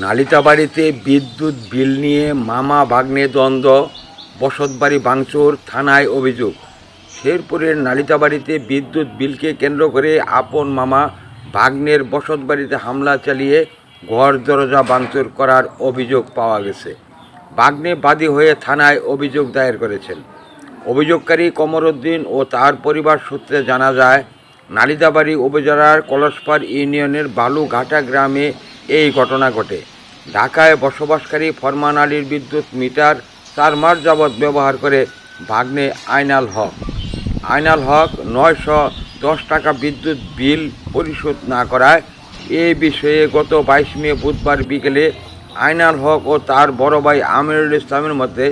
নালিতাবাড়িতে বিদ্যুৎ বিল নিয়ে মামা ভাগ্নে দ্বন্দ্ব, বসতবাড়ি বাংচুর থানায় অভিযোগ। শেরপুরের নালিতাবাড়িতে বিদ্যুৎ বিলকে কেন্দ্র করে আপন মামা ভাগ্নের বসতবাড়িতে হামলা চালিয়ে ঘর দরজা ভাঙচুর করার অভিযোগ পাওয়া গেছে। বাগ্নে বাদী হয়ে থানায় অভিযোগ দায়ের করেছেন। অভিযোগকারী কমরউদ্দিন ও তার পরিবার সূত্রে জানা যায়, নালিতাবাড়ি উপজেলার কলসপার ইউনিয়নের বালুঘাটা গ্রামে এই ঘটনা ঘটে। ঢাকায় বসবাসকারী ফরমান আলীর বিদ্যুৎ মিটার চার মাস যাবৎ ব্যবহার করে ভাগ্নে আইনাল হক। আইনাল হক নয়শো দশ টাকা বিদ্যুৎ বিল পরিশোধ না করায় এ বিষয়ে গত বাইশ মে বুধবার বিকেলে আইনাল হক ও তার বড় ভাই আমিরুল ইসলামের মধ্যে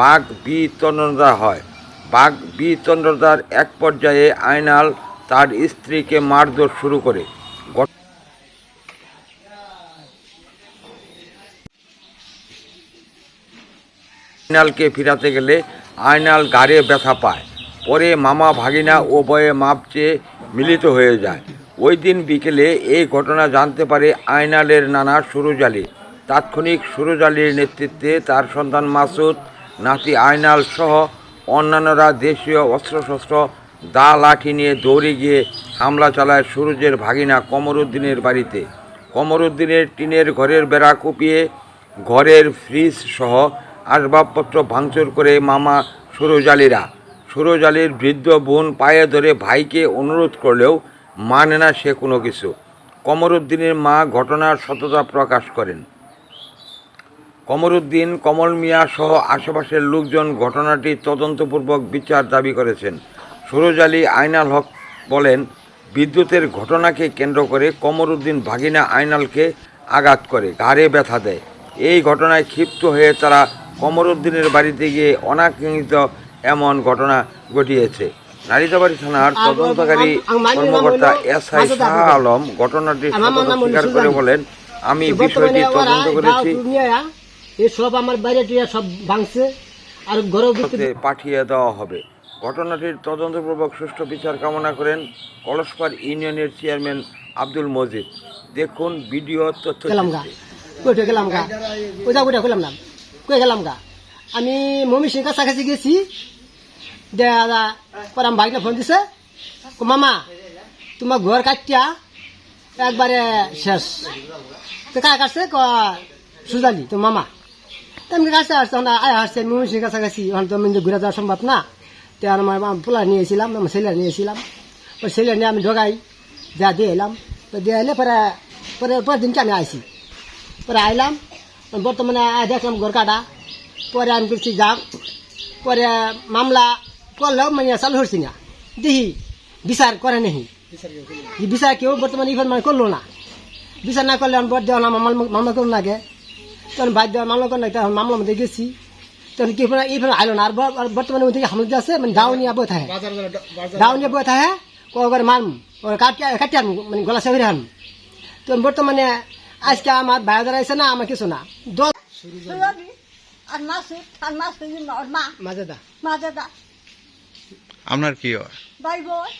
বাঘ বিতন্ডতা হয়। বাঘ বিতন্ডতার এক পর্যায়ে আইনাল তার স্ত্রীকে মারধর শুরু করে। আইনালকে ফিরাতে গেলে আইনাল গাড়ে ব্যথা পায়। পরে মামা ভাগিনা উভয়ে মাপ চেয়ে মিলিত হয়ে যায়। ওই দিন বিকেলে এই ঘটনা জানতে পারে আইনালের নানা সুরজ আলী তাৎক্ষণিক সুরজ আলীর নেতৃত্বে তার সন্তান মাসুদ, নাতি আইনাল সহ অন্যান্যরা দেশীয় অস্ত্রশস্ত্র দা লাঠি নিয়ে দৌড়ে গিয়ে হামলা চালায় সুরজের ভাগিনা কমরুদ্দিনের বাড়িতে। কমরুদ্দিনের টিনের ঘরের বেড়া কুপিয়ে ঘরের ফ্রিজ সহ আসবাবপত্র ভাঙচুর করে মামা সুরজালিরা। আলীরা সুরজ আলীর বৃদ্ধ বোন পায়ে ধরে ভাইকে অনুরোধ করলেও মানে না সে কোনো কিছু। কমরুদ্দিনের মা ঘটনার সততা প্রকাশ করেন। কমরুদ্দিন, কমল মিয়া সহ আশেপাশের লোকজন ঘটনাটি তদন্তপূর্বক বিচার দাবি করেছেন। সুরজ আলী আইনাল হক বলেন, বিদ্যুতের ঘটনাকে কেন্দ্র করে কমরুদ্দিন ভাগিনা আইনালকে আঘাত করে, ঘাড়ে ব্যথা দেয়। এই ঘটনায় ক্ষিপ্ত হয়ে তারা কমরুদ্দিনের বাড়িতে গিয়ে অনাকাঙ্ক্ষিত এমন ঘটনা ঘটিয়েছে। নারীদাবাড়ি থানার তদন্তকারী কর্মকর্তা এস আই শাহ আলম ঘটনাটি স্বীকার করে বলেন আমি বিষয়টি তদন্ত করেছি। সব আমার বাইরে সব ভাঙছে আর হাতে পাঠিয়ে দেওয়া হবে। ঘটনাটির তদন্তপূর্বক সুষ্ঠু বিচার কামনা করেন কলসপার ইউনিয়নের চেয়ারম্যান আব্দুল মজিদ। দেখুন ভিডিও তথ্য গেলাম গা। গেলাম গা। ওইটা ওইটা না। কই গেলাম গা। আমি মমি সিং কাছাকাছি গেছি। দাদা পরে আমার ভাইটা ফোন দিছে। মামা তোমার ঘর কাটিয়া একবারে শেষ। তো কার ক সুজালি তো মামা। তেমনি কাছে আসছে আয় আসছে মমি সিং কাছাকাছি তো আমি ঘুরে যাওয়া সম্ভব না। তো আমার পোলা নিয়েছিলাম আমার ছেলে নিয়েছিলাম ওই ছেলে নিয়ে আমি ঢোকাই যা দিয়ে এলাম তো দিয়ে এলে পরে পরে পরের দিনকে আমি আইছি। পরে আইলাম। বর্তমানে দেখলাম ঘর কাটা পরে আমি করছি যাক পরে মামলা করলেও মানে চালু হচ্ছি না। দেখি বিচার করে এই বিচার কেউ বর্তমানে ইফান মানে করল না। বিচার না করলে আমি বর দেওয়া না মামলা মামলা করুন লাগে তখন বাদ দেওয়া মামলা করুন তখন মামলার মধ্যে গেছি। তখন কি ইফান আইলো না। আর বর্তমানে ওদিকে হামলা আছে মানে দাও নিয়ে বই থাকে দাও নিয়ে বই থাকে কবার মারম কাটিয়া কাটিয়া আনব, মানে গলা সেভরে আনব তো বর্তমানে আজকে আমার ভাই দাঁড়াইছে না আমার কিছু না। দশ আর মাসুদ আর মাসুদ মা। মাজাদা। আপনার কি ভাই বোন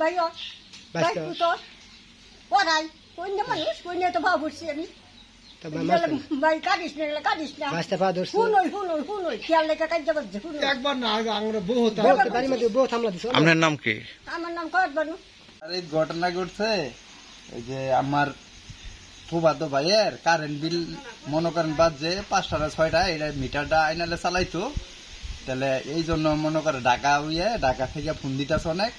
ভাই ওর ভাই বাচ্চা। পুতর। পড়াই কন্যা মানুষ কন্যা তো ভাব উঠছি আমি ভাই কাটিস না কাটিস না। শুনোই শুনোই শুনোই খেয়াল লেখা কাজ দিছে। আপনার নাম কি? আমার নাম কয়েক ঘটনা ঘটছে এই যে আমার ফুবাতো ভাইয়ের কারেন্ট বিল মনে করেন বাদ যে পাঁচটা না ছয়টা এটা মিটারটা আইনালে চালাইতো। তাহলে এই জন্য মনে করে ঢাকা উইয়ে, ঢাকা থেকে ফোন দিতেছে অনেক।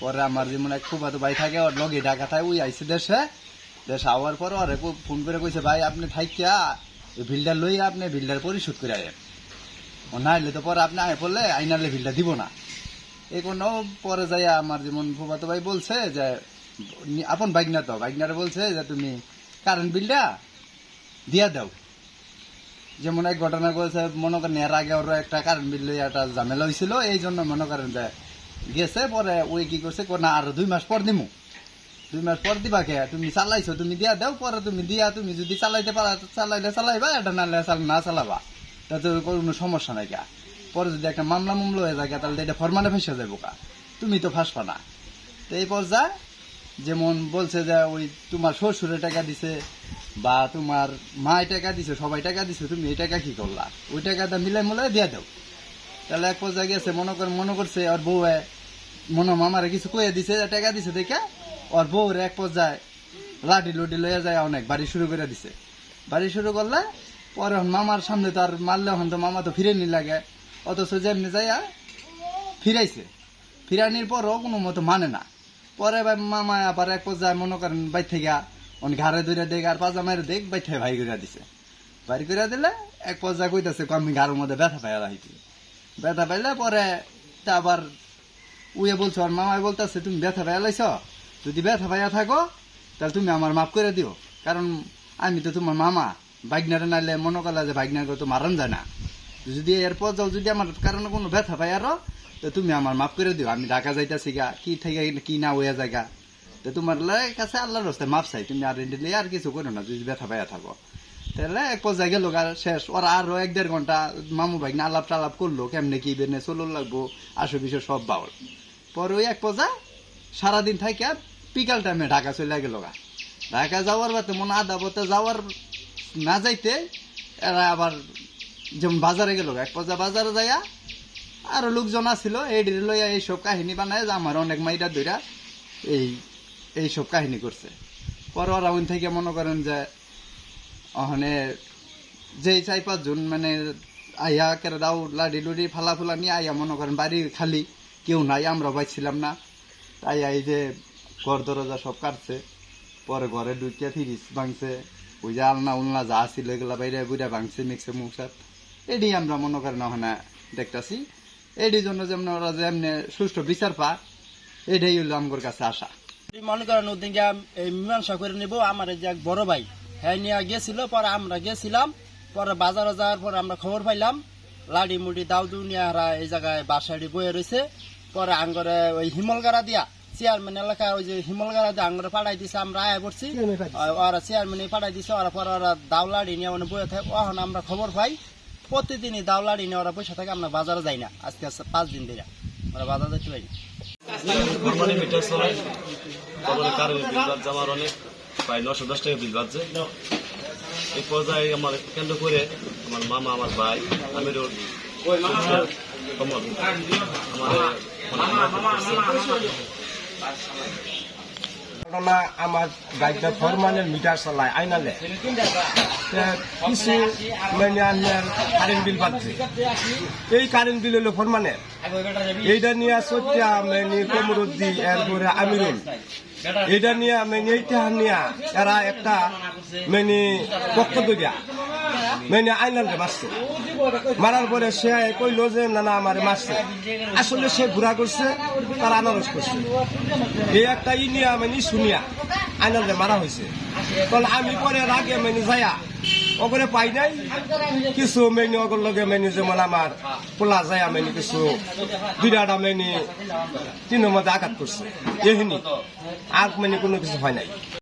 পরে আমার যেমন এক ফুবাতো ভাই থাকে, ওর লগে ঢাকা থাকে উই আইসে দেশে। দেশে আওয়ার পর ওরে ফোন করে কইছে, ভাই, আপনি থাইকিয়া এই বিলটা লই আপনি বিলটার পরিশোধ করে আয়েন ও না হইলে তো পরে আপনি আয় পড়লে আইনালে বিলটা দিব না। এই কোনো পরে যাই আমার যেমন ফুফাতো ভাই বলছে যে, আপন বাইকনা তো। বাইকনারে বলছে যে, তুমি কারেন্ট বিলটা দিয়া দাও। যেমন এক ঘটনা করেছে মনে করেন এর আগে ওর একটা কারেন্ট বিল একটা ঝামেলা হয়েছিল এই জন্য মনে করেন যে গেছে, পরে ওই কি করছে না, আর দুই মাস পর দিমু। দুই মাস পর দিবা কে? তুমি চালাইছো, তুমি দিয়া দাও, পরে তুমি দিয়া, তুমি যদি চালাইতে পারা, চালাইলে চালাইবা, এটা না চাল- না চালাবা। তাতে কোনো সমস্যা নাই কা। পরে যদি একটা মামলা মামলা হয়ে যায় তাহলে এটা ফরমানে ফেসে যাব কা। তুমি তো ফাঁসবা না। তো এই পর্যায়ে যেমন বলছে যে ওই তোমার শ্বশুরে টাকা দিছে বা তোমার মা টাকা দিছে, সবাই টাকা দিছে, তুমি এই টাকা কি করলা? ওই টাকাটা মিলাই মিলাই দিয়ে দাও। তাহলে এক পর্যায়ে গেছে, মনে কর, মনে করছে ওর বউ মনে মামারে কিছু কয়ে দিছে, টাকা দিছে দেখে ওর বউর এক পর্যায়ে লাঠি লুটি লইয়া যায় অনেক, বাড়ি শুরু করে দিছে। বাড়ি শুরু করলে পরে মামার সামনে তো আর মারলে এখন তো মামা তো ফিরে নি লাগে। অথচ যেমনি যাইয়া ফিরাইছে। ফিরানির পরও কোনো মতো মানে না। পরে এবার মামা আবার এক পর্যায়ে মনে করেন বাই থেকে অন ঘাড়ে ধরে দেখ আর পাজা মেরে দেখ বাই থেকে ভাই করে দিছে। বাড়ি করে দিলে এক পর্যায়ে কইতাছে আমি ঘাড়ের মধ্যে ব্যথা পাইয়া রাখি ব্যথা পাইলে পরে তা আবার উয়ে বলছো, আর মামাই বলতেছে, তুমি ব্যথা পাইয়া লাইছ? যদি ব্যথা পাইয়া থাকো, তাহলে তুমি আমার মাফ করে দিও। কারণ আমি তো তোমার মামা বাইকনারে নাইলে মনে করলা যে বাইকনাকে তো মারান যায় না। যদি এরপর যাও, যদি আমার কারণে কোনো ব্যথা পাই আরও তো তুমি আমার মাফ করে দিও, আমি ঢাকা যাইতাছি গা, কি থেকে কি না হইয়া জায়গা তো তোমার কাছে আল্লাহর রাস্তায় মাপ চাই, তুমি আর এন্ডিলে আর কিছু করো না, যদি ব্যথা পাইয়া থাকো। তাহলে এক পর্যায়ে গেল গা, শেষ। ওরা আরও এক দেড় ঘণ্টা মামু ভাই না আলাপ টালাপ করল, কেমনে কি বেনে চলুন লাগবো, আসো বিষয় সব বাউল। পরে ওই এক পর্যায়ে সারাদিন থাকে বিকাল টাইমে ঢাকা চলে গেল গা। ঢাকা যাওয়ার বাতে মনে আধা পথে যাওয়ার না যাইতে, এরা আবার যেমন বাজারে গেল এক পর্যায়ে বাজারে যাইয়া আরও লোকজন আছিল এই লইয়া এইসব কাহিনী বানায় যে আমার অনেক মাইরা ধইরা এই, এইসব কাহিনী করছে। পরে ওরা ওই থেকে মনে করেন যে ওখানে যেই চাই পাঁচজন মানে আইয়া কেরা দাও, লাডি লুডি, ফালা ফুলা নিয়ে আইয়া মনে করেন বাড়ি খালি, কেউ নাই, আমরা পাইছিলাম না। তাই এই যে ঘর দরজা সব কাটছে, পরে ঘরে ঢুকিয়া ফিরিস ভাঙছে, ওই যে আলনা উলনা যা ছিল এগুলা বাইরে বুড়া ভাঙছে, মিক্সে মুখসাত। এডি আমরা মনে করেন ওখানে দেখতাছি। এডি জন্য যেমন ওরা যেমনি সুষ্ঠু বিচার পা এটাই হলো আমার কাছে আশা। মনে করেন ওদিন এই মীমাংসা করে নিব আমার এই যে এক বড় ভাই হ্যাঁ নিয়ে গেছিল পরে আমরা গেছিলাম পরে বাজারে যাওয়ার পরে আমরা খবর পাইলাম লাডি মুডি দাউদু নিয়ে হারা এই জায়গায় বাসাড়ি বয়ে রয়েছে পরে আঙ্গরে ওই হিমলগাড়া দিয়া চেয়ারম্যান এলাকায় ওই যে হিমলগাড়া দিয়ে আঙ্গরে পাঠাই দিছে আমরা আয় পড়ছি ওরা চেয়ারম্যানে পাঠাই দিছে ওরা পরে ওরা দাওলাড়ি নিয়ে মানে বয়ে থাকে ওখানে আমরা খবর পাই প্রতিদিনই দাওলাড়ি নিয়ে ওরা বসে থাকে, আমরা বাজারে যাই না। আজকে পাঁচ দিন ধরে। ওরা বাজার কারেন্টের বিল বাজছে আমার অনেক, প্রায় দশ টাকা বিল বাজছে আমার কেন্দ্র আমার মামা, আমার ভাই আমার ঘটনা আমার গাড়িটা ফরমানের মিটার চালায় আইনালে কিছু কারেন্ট বিল পাচ্ছে এই কারেন্ট বিল হলো ফরমানের এইটা নিয়ে সত্যা মেনি কমরুদ্দি এরপরে আমিরুল এটা নিয়ে মেনি এইটা নিয়ে এরা একটা মেনি পক্ষ দিয়া। মানে আইনালকে মারছে। মারার পরে সে কইলো যে, না না, আমার মারছে। আসলে সে ঘোরা করছে, তার আনারস করছে। এই একটা ই নিয়ে মানে শুনিয়া আইনালকে মারা হয়েছে তখন আমি পরে রাগে মানে যাইয়া ওপরে পাই নাই। কিছু মেনি অগর লগে মেনি যেমন আমার পোলা যায় মেনি কিছু বিরাটা মেনি, তিনের মধ্যে আঘাত করছে। এহিনি আর মানে কোনো কিছু হয় নাই।